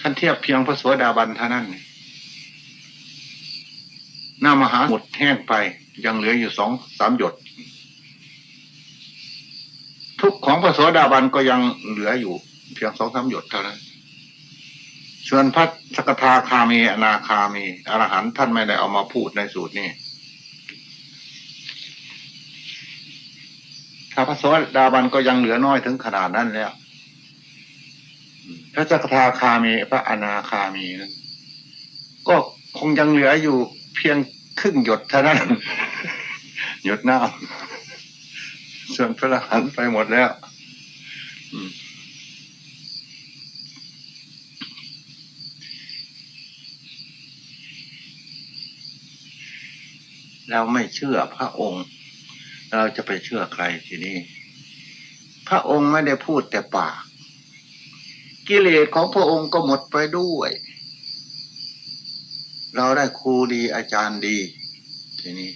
ท่านเทียบเพียงพระโสดาบันเท่านั้นหน้ามหาหมดแห้งไปยังเหลืออยู่สองสามหยด ทุกของพระโสดาบันก็ยังเหลืออยู่ เพียงสองสามหยดเท่านั้นส่วนพระสกทาคามีอนาคามีอรหันท่านไม่ได้เอามาพูดในสูตรนี้ถ้าพระโสดาบันก็ยังเหลือน้อยถึงขนาดนั้นแล้ว ระสกทาคามีพระอนาคามีนั้นก็คงยังเหลืออยู่เพียงครึ่งหยดเท่านั้น หยดน้ำส่วนพระอรหันต์ไปหมดแล้วเราไม่เชื่อพระองค์ เราจะไปเชื่อใครทีนี้ พระองค์ไม่ได้พูดแต่ปาก กิเลสของพระองค์ก็หมดไปด้วย เราได้ครูดีอาจารย์ดี ทีนี้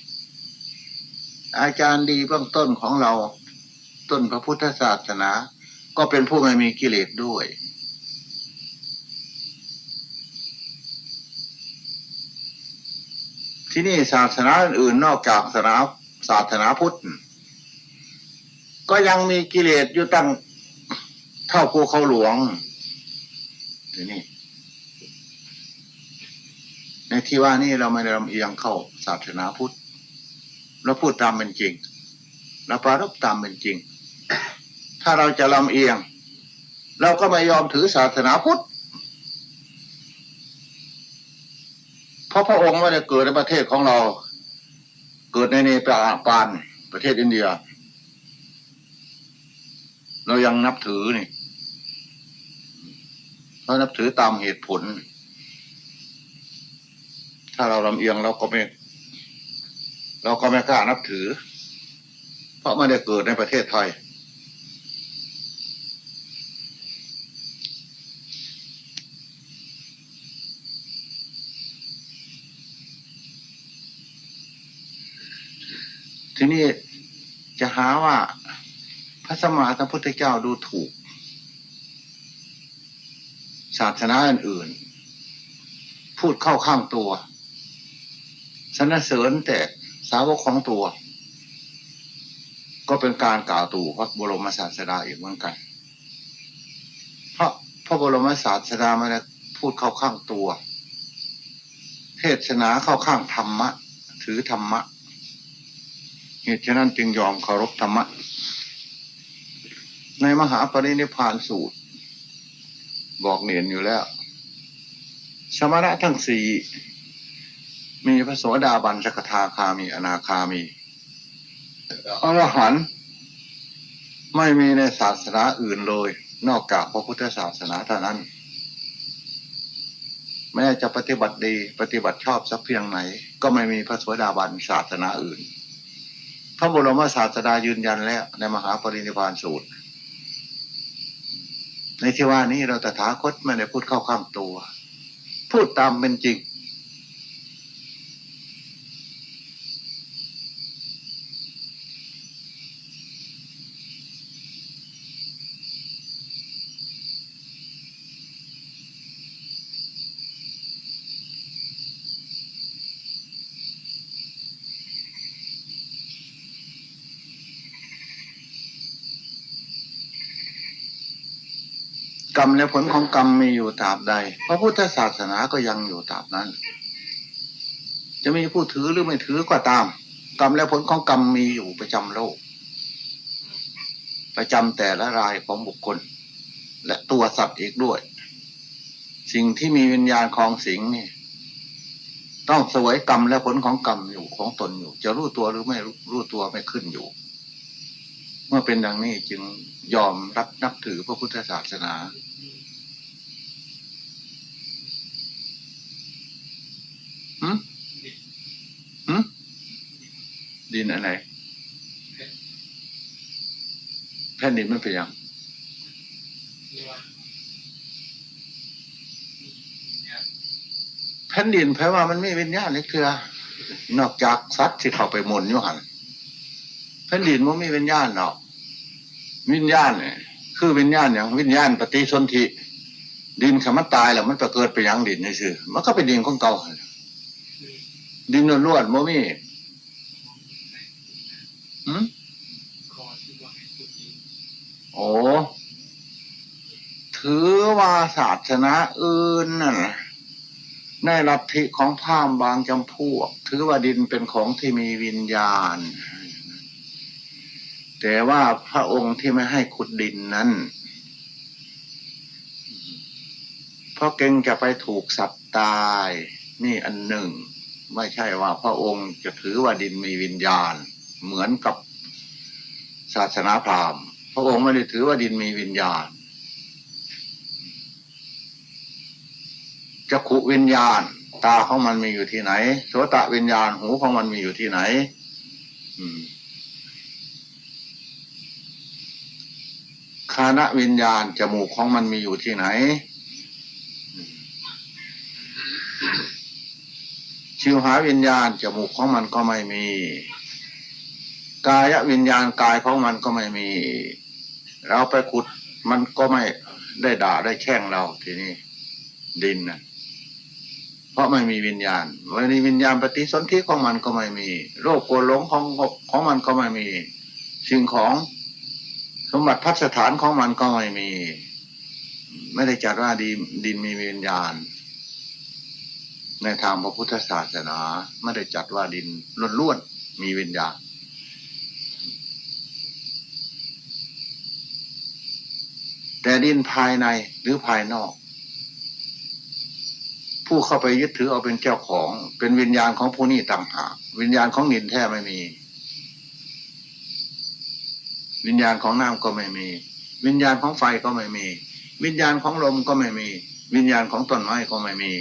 อาจารย์ดีเบื้องต้นของเรา ต้นพระพุทธศาสนา ก็เป็นผู้ไม่มีกิเลสด้วย ที่นี่ศาสนาอื่นนอกจากศาสนาศาสนาพุทธ ก็ยังมีกิเลสอยู่ตั้งเท่าภูเขาหลวง ทีนี้ในที่ว่านี่เราไม่ได้ลำเอียงเข้าศาสนาพุทธเราพูดตามเป็นจริงเราปรารบตามเป็นจริง ถ้าเราจะลำเอียง เราก็ไม่ยอมถือศาสนาพุทธเพราะพระองค์ไม่ได้เกิดในประเทศของเรา เกิดในเนปาลประเทศอินเดีย เรายังนับถือนี่ เรานับถือตามเหตุผล ถ้าเราลำเอียงเราก็ไม่เราก็ไม่กล้านับถือ เพราะไม่ได้เกิดในประเทศไทย ทีนี้จะหาว่าพระสมมาสัมพุทธเจ้าดูถูก ศาสนาอื่นๆ พูดเข้าข้างตัวสรรเสริญแต่สาวกของตัว ก็เป็นการกล่าวตู่พระบรมศาสดาอีกเหมือนกัน เพราะพระบรมศาสดาไม่ได้พูดเข้าข้างตัว เทศนาเข้าข้างธรรมะ ถือธรรมะเหตุฉะนั้นจึงยอมเคารพธรรมะ ในมหาปรินิพานสูตร บอกเนียนอยู่แล้ว สมณะทั้งสี่มีพระโสดาบันสกทาคามีอนาคามีอรหันต์ไม่มีในศาสนาอื่นเลย นอกจากพระพุทธศาสนาเท่านั้น แม้จะปฏิบัติดีปฏิบัติชอบสักเพียงไหน ก็ไม่มีพระโสดาบันศาสนาอื่น พระบรมศาสดายืนยันแล้วในมหาปรินิพานสูตร ในที่ว่านี้เราตถาคตไม่ได้พูดเข้าข้างตัว พูดตามเป็นจริง กรรมและผลของกรรมมีอยู่ตราบใด พระพุทธศาสนาก็ยังอยู่ตราบนั้น จะมีผู้ถือหรือไม่ถือก็ตาม กรรมและผลของกรรมมีอยู่ประจำโลก ประจำแต่ละรายของบุคคล และตัวสัตว์อีกด้วย สิ่งที่มีวิญญาณคลองสิงนี่ ต้องสวยกรรมและผลของกรรมอยู่ของตนอยู่ จะรู้ตัวหรือไม่รู้รู้ตัวไม่ขึ้นอยู่ เมื่อเป็นดังนี้จึงยอมรับนับถือพระพุทธศาสนา หืมหืมดินอะไรแผ่นดินมันเป็นยังแผ่นดินแปลว่ามันไม่วิญญาณนี่คือนอกจากสัตว์ที่เข้าไปหมุนอยู่หัน ผ่นดินมันไม่วิญญาณหรอกวิญญาณเนี่ยคือวิญญาณอย่างวิญญาณปฏิสนธิดินคำมันตายแล้วมันเกิดไปยังดินนี่คือมันก็เป็นดินของเก่าดินล้วนๆโมมี่หืมขอที่ว่าให้พูดดีโอ้ถือว่าศาสนาอื่นน่ะในลัทธิของพามบางจำพวก ถือว่าดินเป็นของที่มีวิญญาณ แต่ว่าพระองค์ที่ไม่ให้ขุดดินนั้นเพราะเก่งจะไปถูกสัตว์ตาย นี่อันหนึ่ง ไม่ใช่ว่าพระองค์จะถือว่าดินมีวิญญาณ เหมือนกับศาสนาพราหมณ์พระองค์ไม่ได้ถือว่าดินมีวิญญาณจักขุวิญญาณ ตาของมันมีอยู่ที่ไหนโสตะวิญญาณ หูของมันมีอยู่ที่ไหน อืม คานะวิญญาณจมูกของมันมีอยู่ที่ไหน ชิวหาวิญญาณจมูกของมันก็ไม่มี กายวิญญาณกายของมันก็ไม่มี เราไปขุดมันก็ไม่ได้ด่าได้แช่งเราทีนี้ดินนะเพราะไม่มีวิญญาณวันนี้วิญญาณปฏิสนธิของมันก็ไม่มี โรคโกรธหลงของของมันก็ไม่มี สิ่งของ สมบัติพัสถานของมันก็ไม่มี ไม่ได้จัดว่าดินดินมีวิญญาณ ในทางพระพุทธศาสนา ไม่ได้จัดว่าดินล้วนๆมีวิญญาณแต่ดินภายในหรือภายนอก ผู้เข้าไปยึดถือเอาเป็นเจ้าของ เป็นวิญญาณของผู้นี้ต่างหากวิญญาณของดินแท้ไม่มี วิญญาณของน้ำก็ไม่มี วิญญาณของไฟก็ไม่มี วิญญาณของลมก็ไม่มี วิญญาณของต้นไม้ก็ไม่มี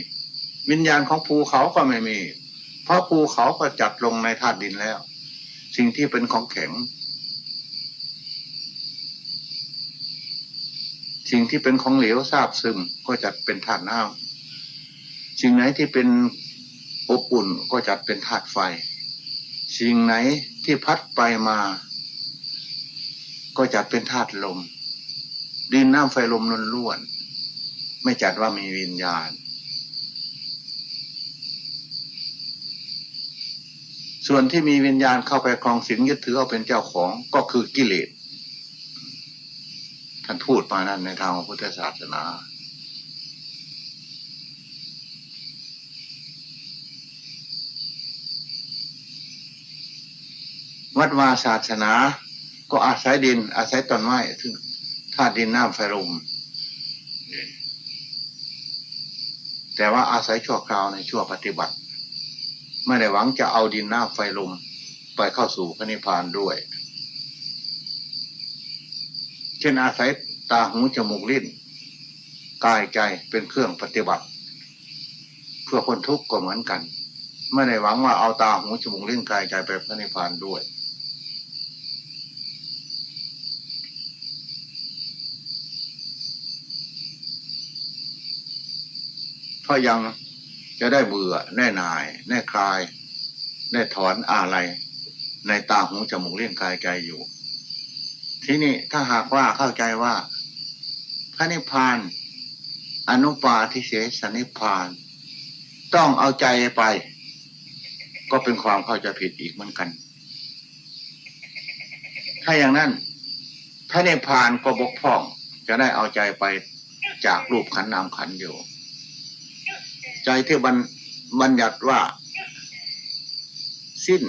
วิญญาณของภูเขาก็ไม่มี เพราะภูเขาก็จัดลงในธาตุดินแล้ว สิ่งที่เป็นของแข็ง สิ่งที่เป็นของเหลวซาบซึมก็จัดเป็นธาตุน้ำสิ่งไหนที่เป็นอบอุ่นก็จัดเป็นธาตุไฟ สิ่งไหนที่พัดไปมา ก็จัดเป็นธาตุลม ดินน้ำไฟลมล้วนๆไม่จัดว่ามีวิญญาณ ส่วนที่มีวิญญาณเข้าไปครองสิงยึดถือเอาเป็นเจ้าของก็คือกิเลสท่านพูดมานั่นในทางพุทธศาสนาวัดวาศาสนา ก็อาศัยดิน อาศัยต้นไม้ถึงธาตุดินน้ำไฟลมแต่ว่าอาศัยชั่วคราวในชั่วปฏิบัติ ไม่ได้หวังจะเอาดินน้ำไฟลมไปเข้าสู่พระนิพพานด้วย เช่นอาศัยตาหูจมูกลิ้นกายใจเป็นเครื่องปฏิบัติ เพื่อคนทุกข์ก็เหมือนกัน ไม่ได้หวังว่าเอาตาหูจมูกลิ้นกายใจไปพระนิพพานด้วย เพราะยังจะได้เบื่อแน่นาย แน่คลาย ได้ถอนอะไร ในตาหูจมูกเลิ้นกายใจอยู่ ที่นี่ถ้าหากว่าเข้าใจว่า พระนิพพานอนุปาทิเสสนิพพาน ต้องเอาใจไป ก็เป็นความเข้าใจผิดอีกเหมือนกัน ถ้าอย่างนั้นพระนิพพานก็บกพร่อง จะได้เอาใจไปจากรูปขันนามขันอยู่ ใจที่บัญบัญญัติว่า สิ้น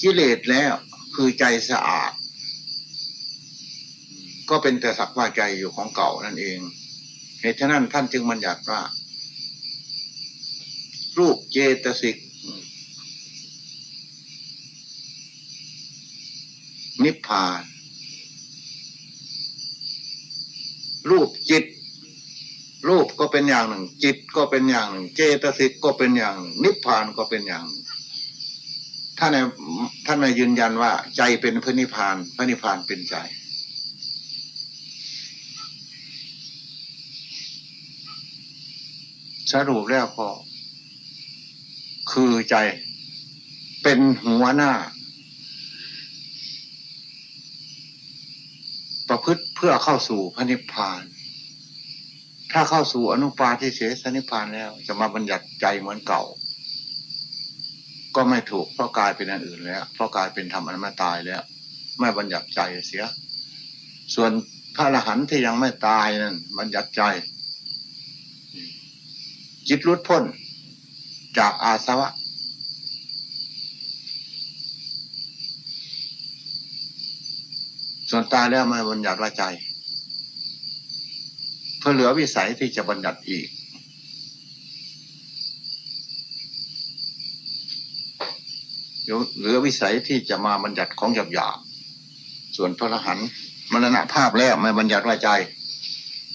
กิเลสแล้วคือใจสะอาด ก็เป็นแต่สักว่าใจอยู่ของเก่านั่นเอง เหตุฉะนั้นท่านจึงบัญญัติว่า รูปเจตสิก นิพพาน รูปจิต รูปก็เป็นอย่างหนึ่ง จิตก็เป็นอย่างหนึ่ง เจตสิกก็เป็นอย่างหนึ่งนิพพานก็เป็นอย่างหนึ่งท่านในท่านในยืนยันว่า ใจเป็นพระนิพพาน พระนิพพานเป็นใจ สรุปแล้วก็คือใจเป็นหัวหน้า ประพฤติเพื่อเข้าสู่พระนิพพาน ถ้าเข้าสู่อนุปาทิเสสนิพานแล้ว จะมาบัญญัติใจเหมือนเก่า ก็ไม่ถูกเพราะกลายเป็นอันอื่นแล้ว เพราะกลายเป็นธรรมอันม่ตายแล้ว ไม่บัญญัติใจเสีย ส่วนพระอรหันต์ที่ยังไม่ตายนั่นบัญญัติใจ จิตรุดพ้นจากอาสวะ ส่วนตายแล้วไม่บัญญัติว่าใจ พื่อเหลือวิสัยที่จะบัญญัติอีก เหลือวิสัยที่จะมาบัญญัติของหยาบหยาบๆส่วนพระรหันต์มรณภาพแล้วไม่บัญญัติว่าใจ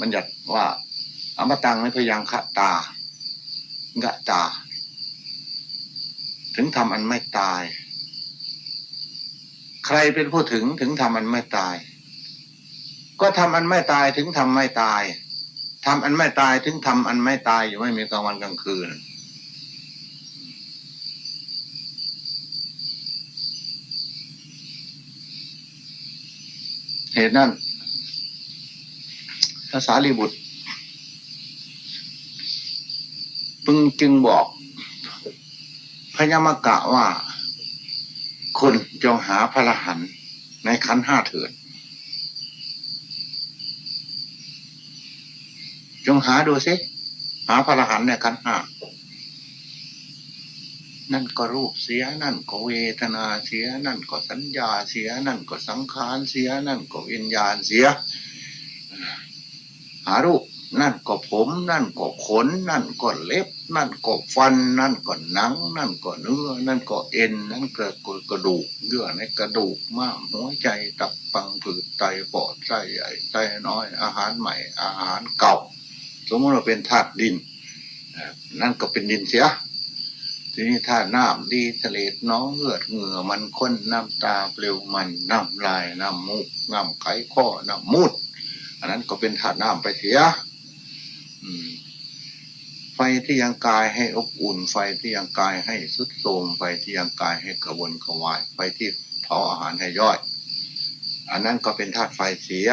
บัญญัติว่าอมตังไม่พยังขะตากะตา ถึงทำอันไม่ตาย ใครเป็นผู้ถึงถึงทำอันไม่ตาย ก็ทำอันไม่ตายถึงทำไม่ตาย ทำอันไม่ตายถึงทำอันไม่ตายอยู่ไม่มีกลางวันกลางคืน เหตุนั้นภาษาลีบุตรพึงจึงบอก พญามกะว่า คุณจงหาพระรหันในขันห้าเถิด จงหาดูสิหาพระรหันต์ในขันห้านั่นก็รูปเสียนั่นก็เวทนาเสียนั่นก็สัญญาเสียนั่นก็สังขารเสียนั่นก็วิญญาณเสีย หารูปนั่นก็ผม นั่นก็ขน นั่นก็เล็บ นั่นก็ฟัน นั่นก็หนัง นั่นก็เนื้อ นั่นก็เอ็น นั่นก็กระดูกเยื่อในกระดูกม้ามหัวใจตับปังผืดไตปอดไส้ใหญ่ไส้น้อยอาหารใหม่อาหารเก่า สมมติเราเป็นธาตุดินนั่นก็เป็นดินเสีย ทีนี้ถ้าน้ำดีทะเลน้องเลือดเหงื่อมันข้นน้ำตาเปลวมันน้ำลายน้ำมูกน้ำไขข้อน้ำมูดอันนั้นก็เป็นธาตุน้ำไปเสียไฟที่ยังกายให้อบอุ่น ไฟที่ยังกายให้สุดโทมไฟที่ยังกายให้กระวนกระวาย ไฟที่เผาอาหารให้ย่อย อันนั้นก็เป็นธาตุไฟเสีย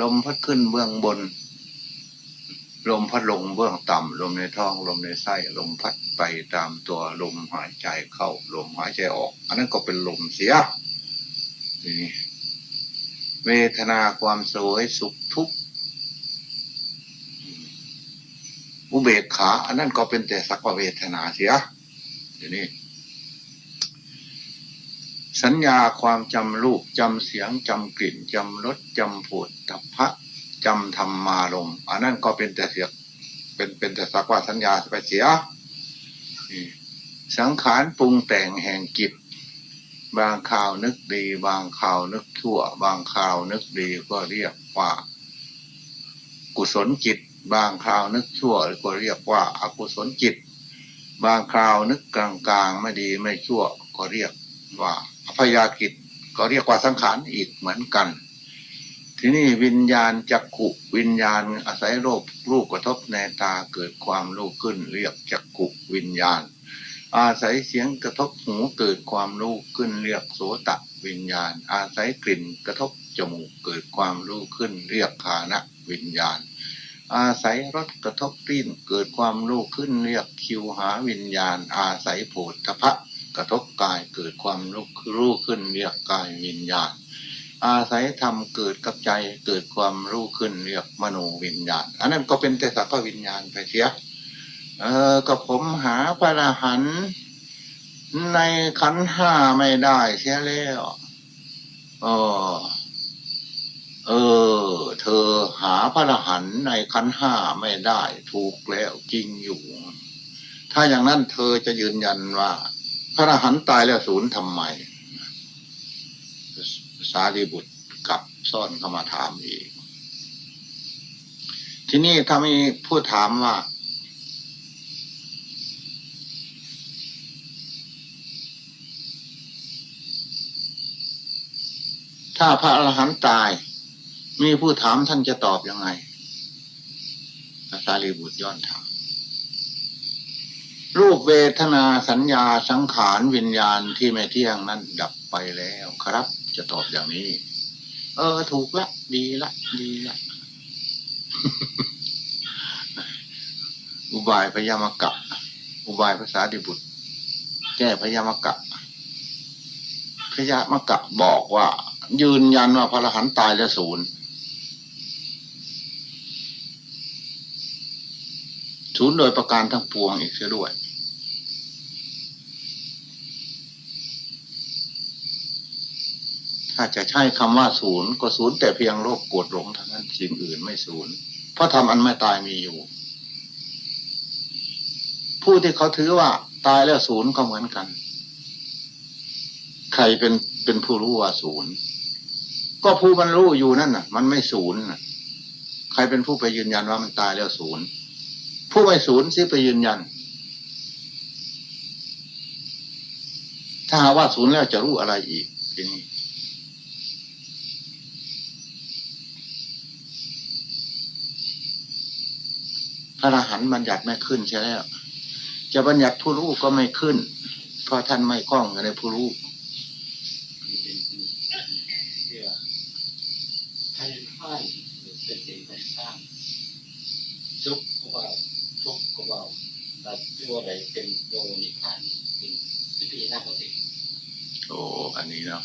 ลมพัดขึ้นเบื้องบน ลมพัดลงเบื้องต่ำลมในท้องลมในไส้ลมพัดไปตามตัวลมหายใจเข้า ลมหายใจออก อันนั้นก็เป็นลมเสียทีนี้เวทนาความสวยสุขทุกข์อุเบกขา อันนั้นก็เป็นแต่สักว่าเวทนาเสียทีนี้สัญญาความจำรูปจำเสียงจำกลิ่นจำรสจำผดตัพพะ จำธรรมารมอันนั้นก็เป็นแต่เสียเป็นเป็นแต่สักว่าสัญญาไปเสียสังขารปรุงแต่งแห่งจิต บางข่าวนึกดี บางข่าวนึกชั่ว บางข่าวนึกดีก็เรียกว่า กุศลจิต บางคราวนึกชั่วก็เรียกว่า อกุศลจิต บางคราวนึกกลางๆไม่ดีไม่ชั่ว ก็เรียกว่าอภยากิจก็เรียกว่าสังขารอีกเหมือนกัน ทีนี้วิญญาณจักขุวิญญาณอาศัยโรครูปกระทบในตาเกิดความรู้ขึ้น เรียกจักขุวิญญาณ อาศัยเสียงกระทบหูเกิดความรู้ขึ้น เรียกโสตะวิญญาณ อาศัยกลิ่นกระทบจมูกเกิดความรู้ขึ้น เรียกคานะวิญญาณ อาศัยรสกระทบกลิ่นเกิดความรู้ขึ้น เรียกคิวหาวิญญาณ อาศัยโผฏฐพะกระทบกายเกิดความรู้รู้ขึ้น เรียกกายวิญญาณ อาศัยธรรมเกิดกับใจเกิดความรู้ขึ้นเรียกมโนวิญญาณ อันนั้นก็เป็นแต่สักวิญญาณไปเสียเออก็ผมหาพระอรหันต์ในขันห้าไม่ได้เสียแล้วเออเออ เธอหาพระอรหันต์ในขันห้าไม่ได้ ถูกแล้วจริงอยู่ ถ้าอย่างนั้นเธอจะยืนยันว่า พระอรหันต์ตายแล้วศูนย์ทำไม สารีบุตรกลับซ่อนเข้ามาถามอีก ที่นี่ถ้ามีผู้ถามว่า ถ้าพระอรหันต์ตาย มีผู้ถามท่านจะตอบยังไงพระสารีบุตรย้อนถามรูปเวทนาสัญญาสังขารวิญญาณที่ไม่เที่ยงนั้นดับไปแล้วครับ จะตอบอย่างนี้ เออ ถูกละ ดีละ ดีละอุบายพยามกะ อุบายภาษาดิบุตร แก้พยามกะพยามกะบอกว่า ยืนยันว่าพระอรหันต์ตายแล้วศูนย์ศูนย์โดยประการทั้งปวงอีกเสียด้วย ถ้าจะใช้คำว่าศูนย์ก็ศูนย์แต่เพียงโลภโกรธหลงเท่านั้นสิ่งอื่นไม่ศูนย์เพราะทำอันไม่ตายมีอยู่ ผู้ที่เขาถือว่าตายแล้วศูนย์ก็เหมือนกัน ใครเป็นเป็นผู้รู้ว่าศูนย์ก็ผู้มันรู้อยู่นั่นน่ะ มันไม่ศูนย์น่ะใครเป็นผู้ไปยืนยันว่ามันตายแล้วศูนย์ผู้ไม่ศูนย์สิไปยืนยัน ถ้าหาว่าศูนย์แล้วจะรู้อะไรอีกทีนี้ พระอรหันต์บัญญัติไม่ขึ้นใช่แล้ว จะบัญญัติผู้รู้ก็ไม่ขึ้น เพราะท่านไม่คล้องอยู่ในผู้รู้มีเป็นเพื่อให้พ่ายเป็นสิ่งที่สร้างทุกข์ก็ว่าทุกข์ก็ว่าแต่ตัวใดเป็นตัวนิพพานเป็นวิธีหน้าปฏิโอ้อันนี้เนาะ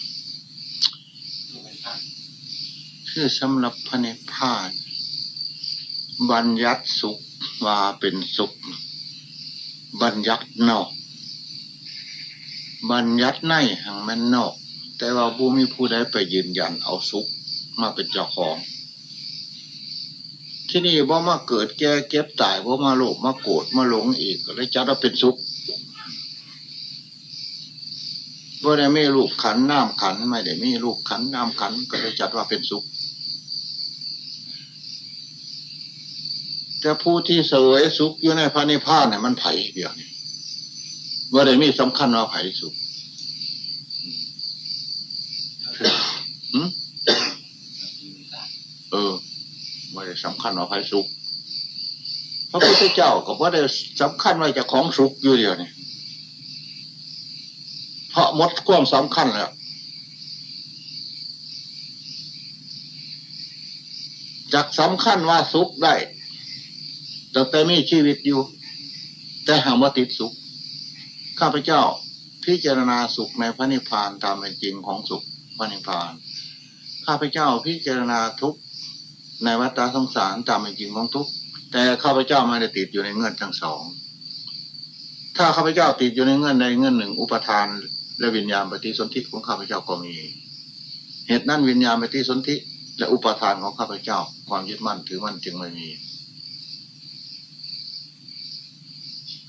ตัวนิพพานคือสำหรับพระนิพพาน บัญญัติสุข ว่าเป็นสุข บัญญัตินอก บัญญัติในหังแมันนอก แต่ว่าบูมีผู้ใดไปยืนยันเอาสุขมาเป็นเจ้าของ ที่นี่บ่มาเกิดแก่เก็บตายบ่มาโลภมาโกรธมาหลงอีกก็เลยจัดว่าเป็นสุขบ่ได้มีรูปขันน้ำขันไม่ได้มีรูปขันน้ำขันก็เลยจัดว่าเป็นสุข แต่ผู้ที่เสวยสุขอยู่ในพระนิพพานเนี่ยมันไผ่เดียวนี่ว่าได้มีสำคัญว่าไผ่สุขหืมเออว่าได้สำคัญว่าไผ่สุขพระพุทธเจ้าก็ว่าได้สำคัญว่าเจะของสุขอยู่เดียวนี่เพราะหมดความสำคัญแล้วจากสำคัญว่าสุขได้ ตั้งแต่มีชีวิตอยู่ แต่หากว่าติดสุข ข้าพเจ้าพิจารณาสุขในพระนิพพานตามเป็นจริงของสุขพระนิพพาน ข้าพเจ้าพิจารณาทุกในวัฏสงสารตามเป็นจริงของทุกแต่ข้าพเจ้าไม่ได้ติดอยู่ในเงื่อนทั้งสอง ถ้าข้าพเจ้าติดอยู่ในเงื่อนใดเงื่อนหนึ่ง อุปทานและวิญญาณปฏิสนธิของข้าพเจ้าก็มี เหตุนั้นวิญญาณปฏิสนธิและอุปทานของข้าพเจ้า ความยึดมั่นถือมั่นจึงไม่มี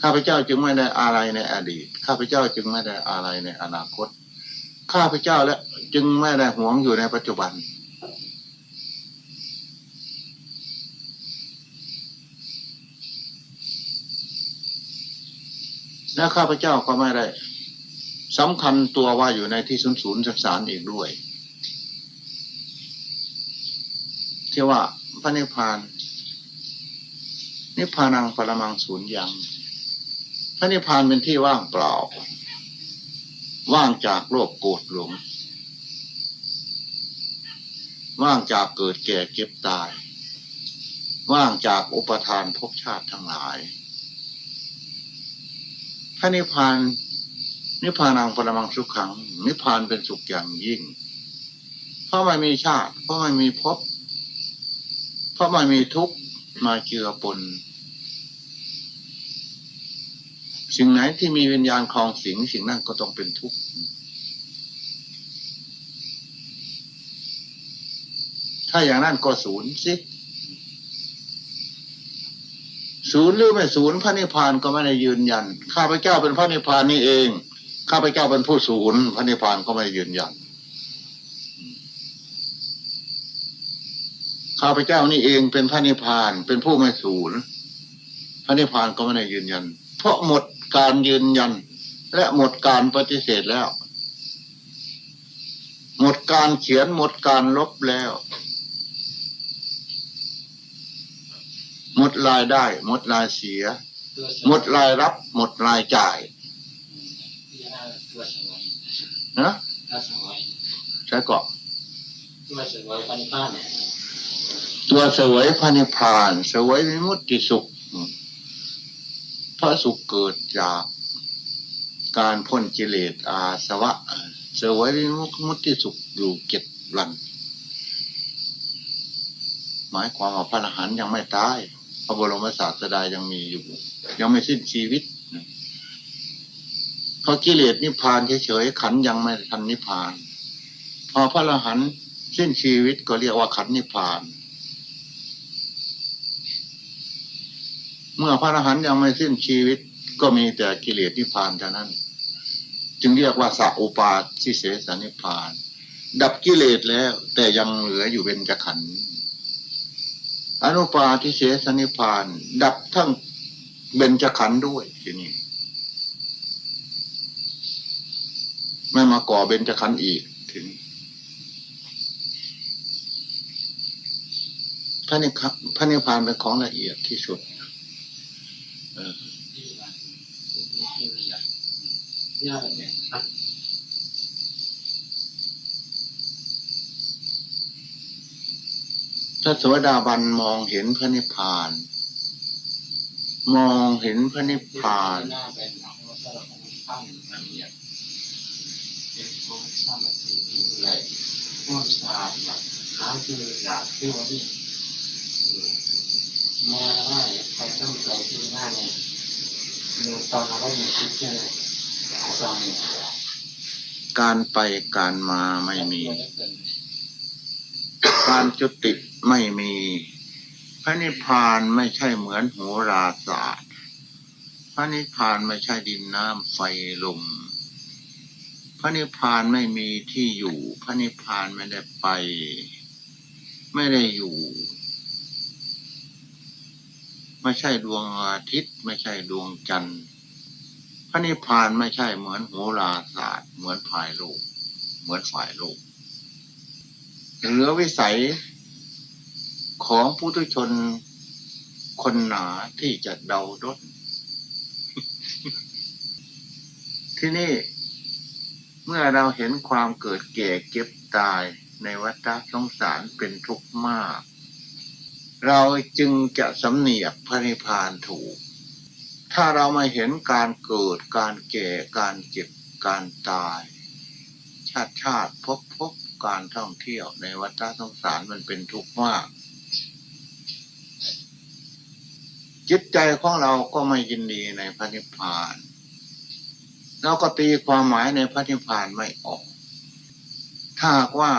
ข้าพเจ้าจึงไม่ได้อะไรในอดีต ข้าพเจ้าจึงไม่ได้อะไรในอนาคต ข้าพเจ้าและจึงไม่ได้หวงอยู่ในปัจจุบัน และข้าพเจ้าก็ไม่ได้สำคัญตัวว่าอยู่ในที่ศูนย์ศูนย์สักสารอีกด้วย ที่ว่าพระนิพพานนิพพานังปรมังศูนย์ยัง พระนิพพานเป็นที่ว่างเปล่า ว่างจากโลภโกรธหลง ว่างจากเกิดแก่เก็บตาย ว่างจากอุปทานภพชาติทั้งหลาย พระนิพพานนิพพานังปรมังสุขขัง นิพพานเป็นสุขอย่างยิ่ง เพราะไม่มีชาติ เพราะไม่มีภพเพราะไม่มีทุกข์มาเจือปน สิ่งไหนที่มีวิญญาณคลองสิงสิ่งนั้นก็ต้องเป็นทุกข์ถ้าอย่างนั้นก็ศูนย์สิศูนย์หรือไม่ศูนย์พระนิพพานก็ไม่ได้ยืนยัน ข้าพเจ้าเป็นพระนิพพานนี่เอง ข้าพเจ้าเป็นผู้ศูนย์พระนิพพานก็ไม่ยืนยัน ข้าพเจ้านี่เองเป็นพระนิพพานเป็นผู้ไม่ศูนย์พระนิพพานก็ไม่ได้ยืนยัน เพราะหมด การยืนยัน และหมดการปฏิเสธแล้ว หมดการเขียนหมดการลบแล้ว หมดรายได้ หมดรายเสีย หมดรายรับ หมดรายจ่ายพิจารณาตัวสวยนะตัวสวยใช่ก็ตัวสวยพันธุ์บ้านตัวเสวยพระนิพพานเสวยวิมุตติสุขอืม พราะสุขเกิดจากการพ้นกิเลสอาสวะเสวยมุติสุขอยู่เจ็ดวันหมายความว่าพระอรหันยังไม่ตายพระบรมศาสดายังมีอยู่ ยังไม่สิ้นชีวิตเพราะกิเลสนิพพานเฉยๆขันยังไม่ทันนิพพาน พอพระอรหันต์สิ้นชีวิตก็เรียกว่าขันนิพพาน เมื่อพระอรหันต์ยังไม่สิ้นชีวิตก็มีแต่กิเลสนิพพานเท่านั้น จึงเรียกว่าสัอุปาทิเสสนิพพาน ดับกิเลสแล้ว แต่ยังเหลืออยู่เป็นจขัน อนุปาทิเสสนิพพาน ดับทั้งเบญจขันธ์ด้วยทีนี้ไม่มาก่อเบญจขันธ์อีกทีนี้พระนิพพานพระนิพพานเป็นของละเอียดที่สุด เออ ที่ว่าที่เรี ยนยากเนี่ยครับพระโสดาบันมองเห็นพระนิพพาน มองเห็นพระนิพพานเป็นของสารพัดข้ามละเอียดเป็นของสามัคคีอะไรพวกสารแบหาคืออยากที่ว่านี่ มาว่าไปต้องใจที่หน้าเนี่ยดูตอนเราอยู่ที่เจอตอนนี้การไปการมาไม่มี การจุติไม่มี พระนิพพานไม่ใช่เหมือนโหราศาสตร์ พระนิพพานไม่ใช่ดินน้ำไฟลมพระนิพพานไม่มีที่อยู่ พระนิพพานไม่ได้ไป ไม่ได้อยู่ ไม่ใช่ดวงอาทิตย์ ไม่ใช่ดวงจันทร์พระนิพพานไม่ใช่เหมือนโหราศาสตร์ เหมือนฝ่ายโลก เหมือนฝ่ายโลกเหลือวิสัยของผู้ทุชนคนหนาที่จะเดาดนที่นี่ เมื่อเราเห็นความเกิดแก่เก็บตายในวัฏสงสารเป็นทุกข์มาก เราจึงจะสำเนียกพระนิพพานถูก ถ้าเราไม่เห็นการเกิด การแก่ การเจ็บ การตาย ชาติชาติพบพบการท่องเที่ยวในวัฏสงสารมันเป็นทุกข์มาก จิตใจของเราก็ไม่ยินดีในพระนิพพาน เราก็ตีความหมายในพระนิพพานไม่ออก ถ้าว่า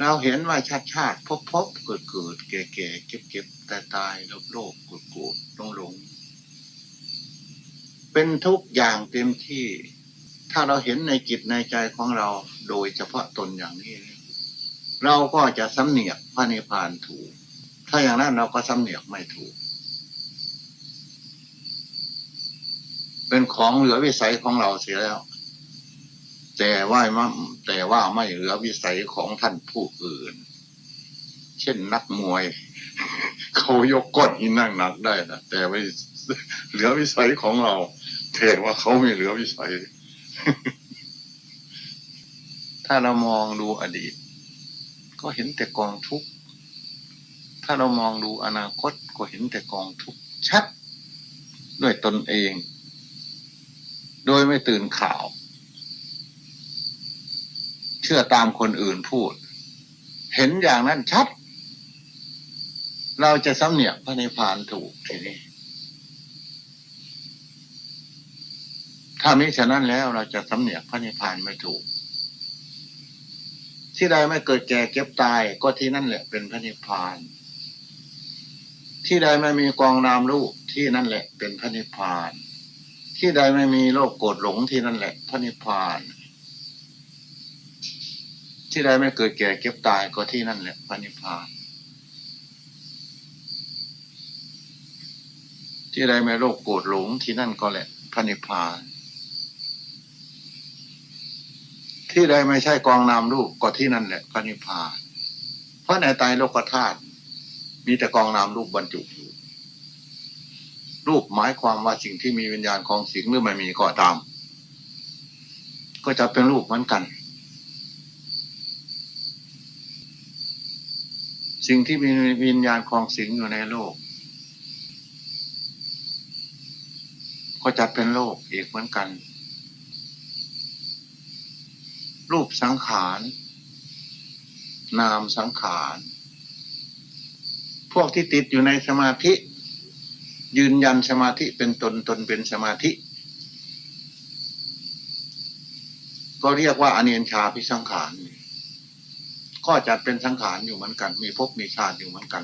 เราเห็นว่าชาติชาติพบพบเกิดเกิดแก่แก่เก็บเก็บตายตายโลภโลภโกรธโกรธหลงหลงเป็นทุกอย่างเต็มที่ ถ้าเราเห็นในจิตในใจของเราโดยเฉพาะตนอย่างนี้ เราก็จะสำเนียกพระนิพพานถูก ถ้าอย่างนั้นเราก็สำเนียกไม่ถูก เป็นของเหลือวิสัยของเราเสียแล้ว แต่ว่าไม่แต่ว่าไม่เหลือวิสัยของท่านผู้อื่น เช่นนักมวย เขายกก้อนหินนั่งหนักได้นะแต่ไม่เหลือวิสัยของเราแต่ว่าเขาไม่เหลือวิสัย ถ้าเรามองดูอดีต ก็เห็นแต่กองทุกข์ถ้าเรามองดูอนาคตก็เห็นแต่กองทุกข์ชัด ด้วยตนเอง โดยไม่ตื่นข่าว ชื่อตามคนอื่นพูด เห็นอย่างนั้นชัด เราจะสำเนียกพระนิพพานถูกทีนี้ ถ้ามิฉะนั้นแล้วเราจะสำเนียกพระนิพพานไม่ถูก ที่ใดไม่เกิดแก่เก็บตายก็ที่นั่นแหละเป็นพระนิพพานที่ใดไม่มีกองนามรูปที่นั่นแหละเป็นพระนิพพาน ที่ใดไม่มีโลภโกรธหลงที่นั่นแหละพระนิพพาน ที่ใดไม่เกิดแก่เก็บตายก็ที่นั่นแหละพระนิพพาน ที่ใดไม่โลภโกรธหลงที่นั่นก็แหละพระนิพพาน ที่ใดไม่ใช่กองนามรูปก็ที่นั่นแหละพระนิพพาน เพราะในไตรโลกธาตุมีแต่กองนามรูปบรรจุอยู่ รูปหมายความว่าสิ่งที่มีวิญญาณของสิ่งหรือไม่มีก็ตาม ก็จะเป็นรูปเหมือนกัน สิ่งที่มีวิญญาณของสิงอยู่ในโลก ก็จัดเป็นโลกอีกเหมือนกัน รูปสังขาร นามสังขาร พวกที่ติดอยู่ในสมาธิ ยืนยันสมาธิเป็นตนตนเป็นสมาธิ ก็เรียกว่าอเนียนชาพิสังขาร ก็จัดเป็นสังขารอยู่เหมือนกัน มีภพมีชาติอยู่เหมือนกัน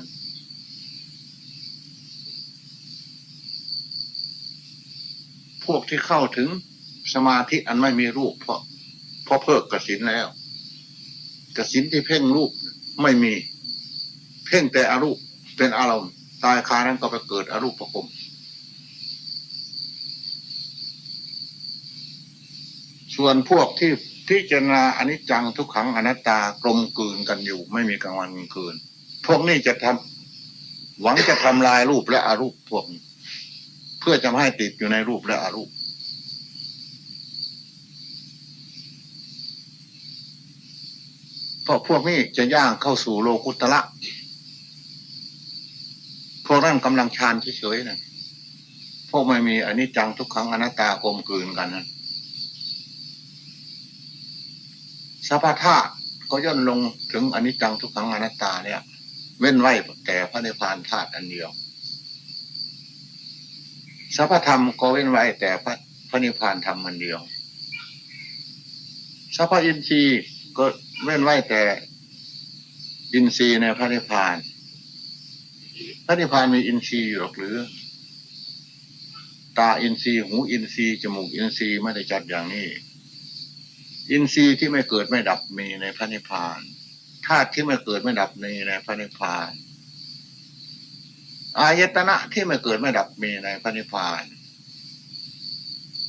พวกที่เข้าถึงสมาธิอันไม่มีรูป เพราะเพราะเพิกกสินแล้วกสินที่เพ่งรูปไม่มี เพ่งแต่อรูปเป็นอารมณ์ตายคานั้นก็ไปเกิดอรูปประคมส่วนพวกที่ พิจารณาอนิจจังทุกขังอนัตตากลมกลืนกันอยู่ ไม่มีกลางวันกลางคืน พวกนี้จะทำหวังจะทำลายรูปและอารูปพวกนี้ เพื่อจะไม่ให้ติดอยู่ในรูปและอารูป เพราะพวกนี้จะย่างเข้าสู่โลกุตละพวกนั้นกำลังชานเฉยๆนะพวกไม่มีอนิจจังทุกขังอนัตตากลมกลืนกันนะ สัพพะธาตุก็ย่นลงถึงอนิจจังทุกขังอนัตตาเนี่ย เว้นไว้แต่พระนิพพานธาตุอันเดียวสัพพธรรมก็เว้นไว้แต่พระพระนิพพานธรรมอันเดียวสัพพอินทรีย์ก็เว้นไว้แต่อินทรีย์ในพระนิพพาน พระนิพพานมีอินทรีย์อยู่หรือ ตาอินทรีย์หูอินทรีย์จมูกอินทรีย์ไม่ได้จัดอย่างนี้ อินทรีย์ที่ไม่เกิดไม่ดับมีในพระนิพพานธาตุที่ไม่เกิดไม่ดับมีในพระนิพพานอายตนะที่ไม่เกิดไม่ดับมีในพระนิพพาน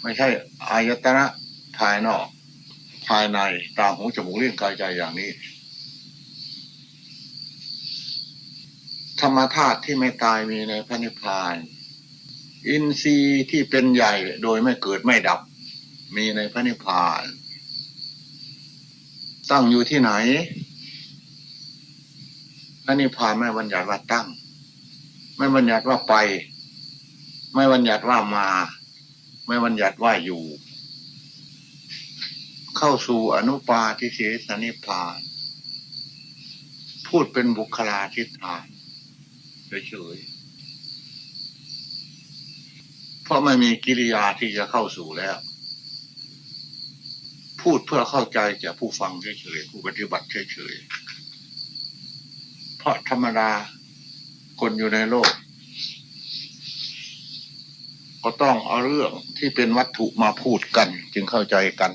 ไม่ใช่อายตนะภายนอก ภายในตาหูจมูกเลี้ยงกายใจอย่างนี้ ธรรมธาตุที่ไม่ตายมีในพระนิพพาน อินทรีย์ที่เป็นใหญ่โดยไม่เกิดไม่ดับ มีในพระนิพพาน ตั้งอยู่ที่ไหนพระนิพพานไม่บัญญัติว่าตั้ง ไม่บัญญัติว่าไป ไม่บัญญัติว่ามา ไม่บัญญัติว่าอยู่ เข้าสู่อนุปาทิเสสนิพพาน พูดเป็นบุคลาธิฐานเฉยๆเพราะไม่มีกิริยาที่จะเข้าสู่แล้ว พูดเพื่อเข้าใจแก่ผู้ฟังเฉยๆผู้ปฏิบัติเฉยๆเพราะธรรมดาคนอยู่ในโลก ก็ต้องเอาเรื่องที่เป็นวัตถุมาพูดกัน จึงเข้าใจกัน